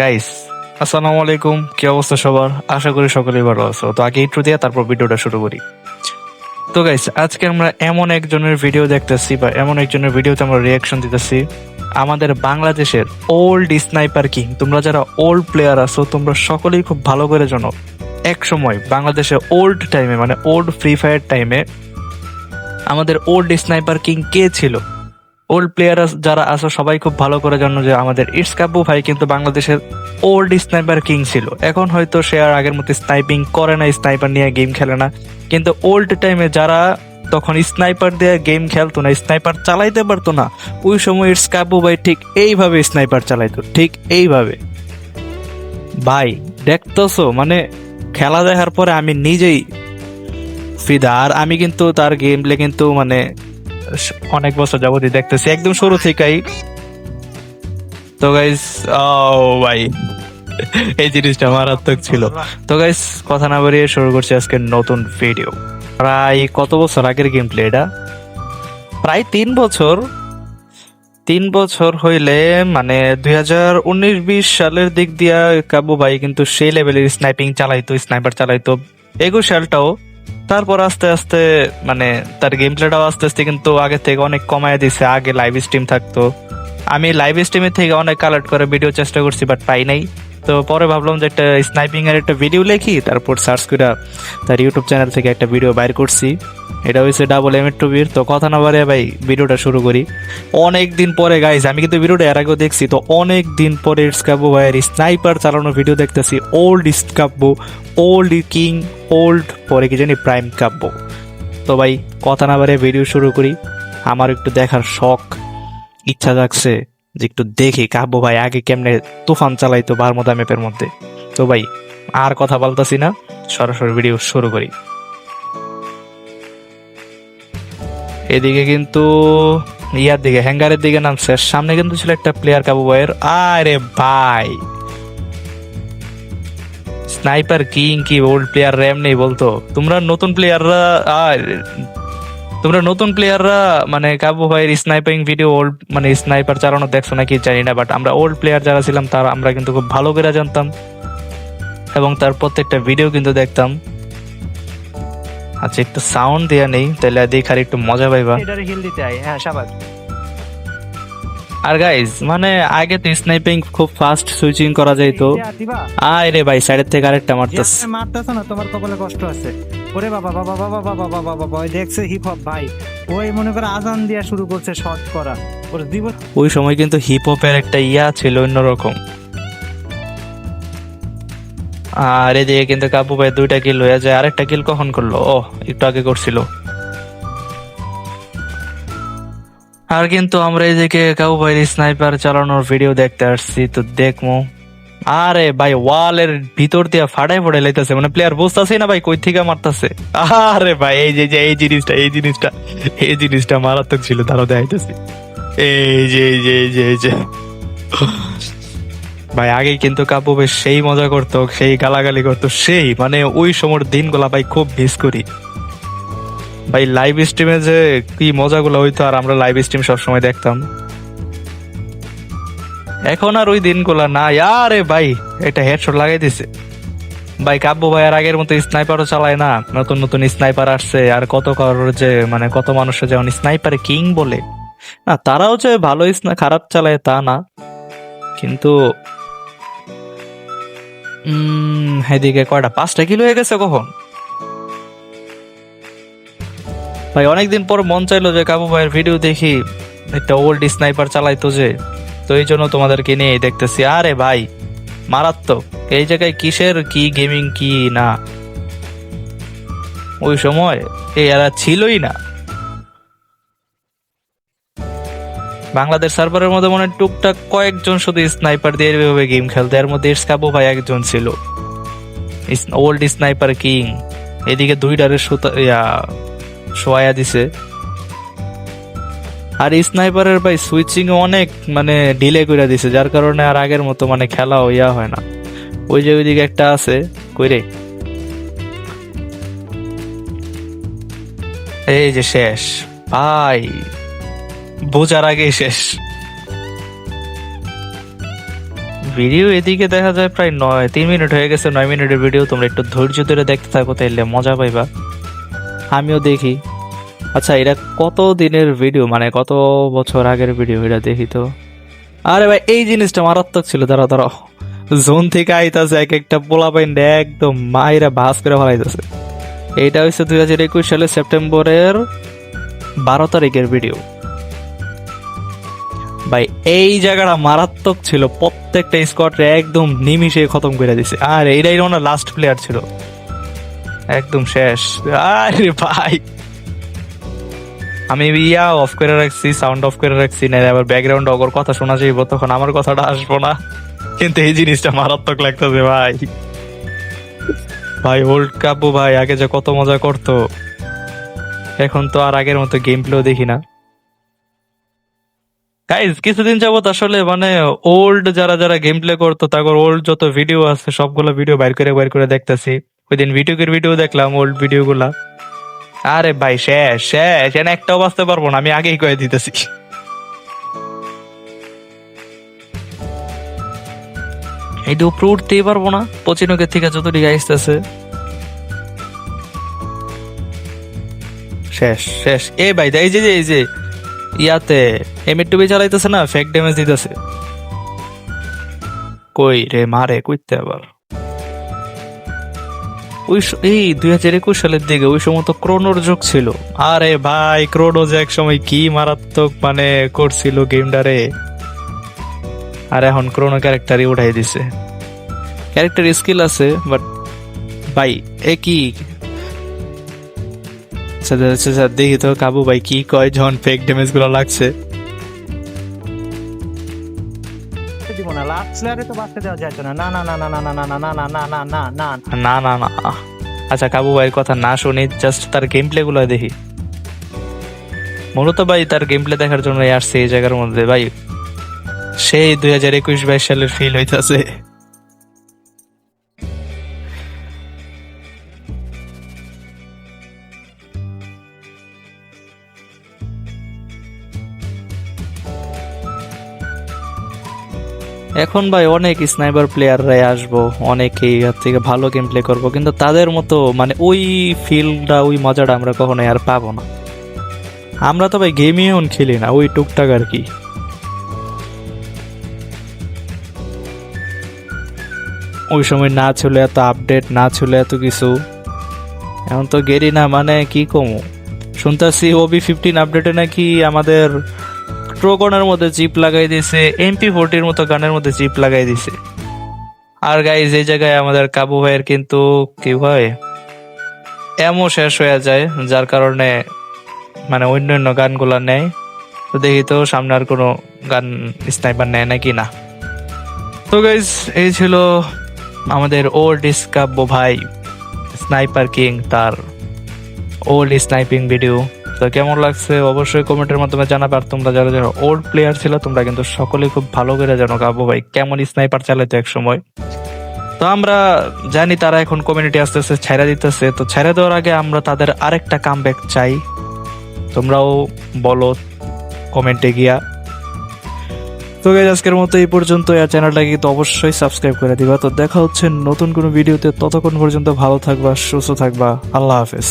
Guys আসসালামু আলাইকুম। কি অবস্থা সবার? আশা করি সকলেই ভালো আছো। তো আগে ইন্ট্রো দিয়ে তারপর ভিডিওটা শুরু করি। তো গাইস আজকে আমরা এমন একজনের ভিডিও দেখতেছি বা এমন একজনের ভিডিওতে আমরা রিয়াকশন দিতেছি। আমাদের বাংলাদেশের ওল্ড স্নাইপার কিং তোমরা যারা ওল্ড প্লেয়ার আছো, তোমরা সকলেই খুব ভালো করে জানো, এক সময় বাংলাদেশে ওল্ড টাইমে মানে ওল্ড ফ্রি ফায়ার টাইমে আমাদের ওল্ড স্নাইপার কিং কে ছিল? ওল্ড প্লেয়ার যারা আছো, সবাই খুব ভালো করে জানো যে আমাদের ইটস কাব্বু ভাই কিন্তু বাংলাদেশের ওল্ড স্নাইপার কিং ছিল। এখন হয়তো সে আর আগের মতো স্নাইপিং করে না স্নাইপার নিয়ে গেম খেলে না। কিন্তু ওল্ড টাইমে যারা তখন স্নাইপার দিয়ে গেম খেলতো না স্নাইপার চালাইতে পারতো না, ওই সময় ইটস কাব্বু ভাই ঠিক এইভাবে স্নাইপার চালাইতো, ঠিক এইভাবে। ভাই, দেখতেছো? মানে খেলা দেখার পরে আমি নিজেই ফিদা আর আমি কিন্তু তার গেম প্লে কিন্তু মানে অনেক বছর যাবতই দেখতেছি, একদম শুরু থেকেই। তো গাইস ও ভাই, এই জিনিসটা মারাত্মক ছিল। তো গাইস কথা না বাড়িয়ে শুরু করছি আজকে নতুন ভিডিও প্রায় কত বছর আগের গেম প্লে এটা? প্রায় তিন বছর। তিন বছর হইলে মানে দুই হাজার উনিশ, বিশ সালের দিক দিয়া কাবু ভাই কিন্তু সেই লেভেলের স্নাইপিং চালাইতো স্নাইপার চালাইতো। একুশ সালটাও তারপর আস্তে আস্তে মানে তার গেম প্লেটাও আস্তে আস্তে কিন্তু আগে থেকে অনেক কমায় দিছে। আগে লাইভ স্ট্রিম থাকতো। আমি লাইভ স্ট্রিমের থেকে অনেক কালেক্ট করে ভিডিও চেষ্টা করছি বাট পাই নাই। তো পরে ভাবলাম যে একটা স্নাইপিং এর একটা ভিডিও লেখি, তারপর সার্চ করে তার ইউটিউব চ্যানেল থেকে একটা ভিডিও বাইর করছি। এটা হয়েছে ডাবল এম এর টুবির তো কথা না বারে ভাই ভিডিওটা শুরু করি। অনেক দিন পরে গাইজ আমি কিন্তু ভিডিওটা এর আগেও দেখছি, তো অনেক দিন পরে ইটসকাব্বু ভাইয়ের স্নাইপার চালানোর ভিডিও দেখতেছি old Iskabbu old king old পরে কি জানি প্রাইম কাব্য তো ভাই, কথা না বারে ভিডিও শুরু করি আমার একটু দেখার শখ, ইচ্ছা জাগছে। যে একটু দেখি, কাব্য ভাই আগে কেমনে তুফান চালাইতো বারমোদা ম্যাপের মধ্যে। তো ভাই, আর কথা বলতাছি না, সরাসরি ভিডিও শুরু করি। এদিকে কিন্তু ইয়ার দিকে হ্যাঙ্গারের দিকে নামছে। সামনে কিন্তু ছিল একটা প্লেয়ার কাবু ভাইয়ের। আরে ভাই! স্নাইপার কিং কি ওল্ড প্লেয়ার র্যাম নেই বলতো। তোমরা নতুন প্লেয়াররা তোমরা নতুন প্লেয়াররা মানে কাবু ভাইয়ের স্নাইপিং ভিডিও ওল্ড মানে স্নাইপার চালানো দেখছ নাকি জানি না বাট আমরা ওল্ড প্লেয়ার যারা ছিলাম তারা আমরা কিন্তু খুব ভালো করে জানতাম। এবং তার প্রত্যেকটা ভিডিও কিন্তু দেখতাম। আচ্ছা একটু সাউন্ড দেয়া নেই তাহলে দেখার একটু মজা পাইবা। হিল দিতে হ্যাঁ সাবাস। আর গাইজ মানে আগে তো স্নাইপিং খুব ফাস্ট সুইচিং করা যাইতো। আয় রে ভাই সাইডের থেকে আরেকটা মারতাস। মারতেছ না তোমার কপালে কষ্ট আছে। ওরে বাবা বাবা বাবা বাবা বাবা বাবা দেখছে হিপ হপ ভাই। ওই মনে করে আজান দিয়া শুরু করছে শর্ট করা। ওর দিব ওই সময় কিন্তু হিপ হপের একটা ইয়া ছিল অন্যরকম। আর এদিকে কিন্তু কাবু ভাই দুইটা কিল হয়ে যায়। আরেকটা কিল কখন করল? ও, একটু আগে করছিল। আর কিন্তু আমরা এদিকে কাবু ভাইয়ের স্নাইপার চালানোর ভিডিও দেখতে আসছি, তো দেখমু আরে ভাই, ওয়ালের ভিতর দিয়ে ফাটাই ফাটাই লাইতেছে মানে প্লেয়ার বুঝতেছে না ভাই কই থেকে মারতাছে। আরে ভাই, এই যে, এই জিনিসটা এই জিনিসটা এই জিনিসটা মারাত্মক ছিল তারও দেখাইতেছি। এই যে এই যে এই যে ভাই আগে কিন্তু কাপু বেশ সেই মজা করতো, সেই গালাগালি করতো, সেই মানে ওই সময়ের দিনগুলা ভাই খুব মিস করি। ভাই লাইভ স্ট্রিমে যে কি মজাগুলো হইতো, আর আমরা লাইভ স্ট্রিম সবসময় দেখতাম। এখন আর ওই দিনগুলা না। আরে ভাই, এটা হেডশট লাগাই দিছে। ভাই কাব্য ভাই আর আগের মতো স্নাইপারও চালায় না। নতুন নতুন স্নাইপার আসছে, আর কত কারোর যে মানে কত মানুষের যেমন স্নাইপারে কিং বলে। না, তারাও যে ভালো খারাপ চালায় তা না। কিন্তু এদিকে কয়টা? পাঁচটা কিলো হয়ে গেছে কখন? ভাই, অনেকদিন পর মন চাইলো যে কাবু ভাইয়ের ভিডিও দেখি। একটা ওল্ড স্নাইপার চালাইতো যে। তো এই জন্য তোমাদেরকে নিয়ে দেখতেছি। আরে ভাই, মারাত্মক। এই জায়গায় কিসের কি গেমিং কি না? ওই সময় এই এরা ছিলই না। বাংলাদেশ সার্ভারের মধ্যে মনে টুকটাক কয়েকজন শুধু স্নাইপার দিয়ে এভাবে গেম খেলতে। এর মধ্যে ইসকাবু ভাই একজন ছিল। Old sniper king. এদিকে দুইটারে সুতা ইয়া, শোয়া দিছে। আর স্নাইপারের ভাই সুইচিং অনেক মানে ডিলে করে দিছে, যার কারণে আর আগের মতো মানে খেলা ইয়া হয় না। ওই যে ওইদিকে একটা আছে কইরে এই যে শেষ। ভাই, বোঝার আগেই শেষ। ভিডিও এদিকে দেখা যায় প্রায় নয়, তিন মিনিট হয়ে গেছে, নয় মিনিটের ভিডিও, তোমরা একটু ধৈর্য ধরে দেখতে থাকো, তাইলে মজা পাইবা। আমিও দেখি। আচ্ছা এটা কত দিনের ভিডিও মানে কত বছর আগের ভিডিও এটা দেখি তো। আরে ভাই, এই জিনিসটা মারাত্মক ছিল তারা তারা জোন থেকে আইতাছে এক একটা পোলা পাইন একদম মায়েরা বাস করে ফেলাইতেছে। এইটা হচ্ছে দুই হাজার একুশ সালে সেপ্টেম্বরের বারো তারিখের ভিডিও ভাই, এই জায়গাটা মারাত্মক ছিল, প্রত্যেকটা স্কোয়াডে একদম নিমিশে খতম করে দিছে। আর এইটাই মনে লাস্ট প্লেয়ার ছিল। একদম শেষ। আরে ভাই। আমি ইয়া অফ করে রাখছি সাউন্ড অফ করে রাখছি না আবার ব্যাকগ্রাউন্ড অগর কথা শোনা যাইব, তখন আমার কথাটা আসব না। কিন্তু এই জিনিসটা মারাত্মক লাগতেছে, ভাই। ভাই ওল্ড কাপও ভাই, আগে যে কত মজা করতো, এখন তো আর আগের মতো গেম প্লেও দেখি না। গাইজ কিছুদিন যাবত আসলে মানে ওল্ড যারা যারা গেম প্লে করতো তারপর ওল্ড যত ভিডিও আছে, সবগুলো ভিডিও বাইর করে বাইর করে দেখতেছি। ওই দিন ভিডিওকের ভিডিও দেখলাম ওল্ড ভিডিও গুলা আরে ভাই, শেষ শেষ। এনে একটাও বাঁচতে পারব না, আমি আগেই কয়ে দিতেছি। এইটা উপরে উঠতেই পারব না পচিনকের থেকে যতদিকে আসতেছে। শেষ শেষ। এ ভাই, এই যে এই যে, ইয়াতে এমএ টুবি চালাইতেছে না ফেক ড্যামেজ দিতেছে। কই রে, মারে, কইতে আবার। ওই এই দুই হাজার একুশ সালের দিকে ওই সময় তো ক্রোনোর যুগ ছিল। আরে ভাই ক্রোনো যে এক কি মারাত্মক মানে করছিল গেমটারে। আর এখন ক্রোনো ক্যারেক্টারই উঠাই দিছে। ক্যারেক্টার স্কিল আছে বাট ভাই এ কি? আচ্ছা আচ্ছা, আচ্ছা, দেখি তো কাবু ভাই কি কয় যখন ফেক ড্যামেজগুলো লাগছে। লাস্ট প্লেয়ারে তো বাঁচতে দেওয়া যাইতো না না না না না না না না না না না না না না না না না না আচ্ছা কাবু ভাইয়ের কথা না শুনি জাস্ট তার গেম প্লে গুলো দেখি মূলত ভাই তার গেম প্লে দেখার জন্য আসছে এই জায়গার মধ্যে ভাই সেই দুই হাজার একুশ বাইশ সালের ফিল হইতাছে এখন ভাই অনেক স্নাইপার প্লেয়াররাই আসব, অনেকেই এর থেকে ভালো গেম প্লে করব, কিন্তু তাদের মতো মানে ওই ফিলটা ওই মজাটা আমরা কখনোই আর পাবো না। আমরা তো ভাই গেমই এখন খেলি না, ওই টুকটাক আর কি। ওই সময় না ছিল এত আপডেট না ছিল এত কিছু। এখন তো গেরি না মানে কি কমু? শুনতেছি ওবি ফিফটিন আপডেটে নাকি আমাদের ট্রোকনের মধ্যে চিপ লাগাই দিয়েছে এমপি ফোরটির মতো গানের মধ্যে চিপ লাগাই দিছে আর গাইজ এই জায়গায় আমাদের কাবু ভাইয়ের কিন্তু কি হয় এমও শেষ হয়ে যায় যার কারণে মানে অন্য অন্য গানগুলা নেয় তো দেখি তো সামনে আর কোনো গান স্নাইপার নেয় নাকি না তো গাইজ এই ছিল আমাদের ওল্ড কাব্য ভাই স্নাইপার কিং তার ওল্ড স্নাইপিং ভিডিও তো কেমন লাগছে? অবশ্যই কমেন্টের মাধ্যমে জানাবে। আর তোমরা যারা যারা ওল্ড প্লেয়ার ছিল, তোমরা কিন্তু সকলেই খুব ভালো করে জানো কাবু ভাই, কেমন স্নাইপার চালাইতো এক সময় তো আমরা জানি তারা এখন কমিউনিটি আস্তে আস্তে দিতেছে। তো ছেড়ে দেওয়ার আগে আমরা তাদের আরেকটা কাম চাই। তোমরাও বলো কমেন্টে গিয়া। তো গাইজ আজকের মতো এই পর্যন্ত এই চ্যানেলটাকে কিন্তু অবশ্যই সাবস্ক্রাইব করে দিবা। তো দেখা হচ্ছে নতুন কোনো ভিডিওতে ততক্ষণ পর্যন্ত ভালো থাকবা, সুস্থ থাকবা। আল্লাহ হাফেজ।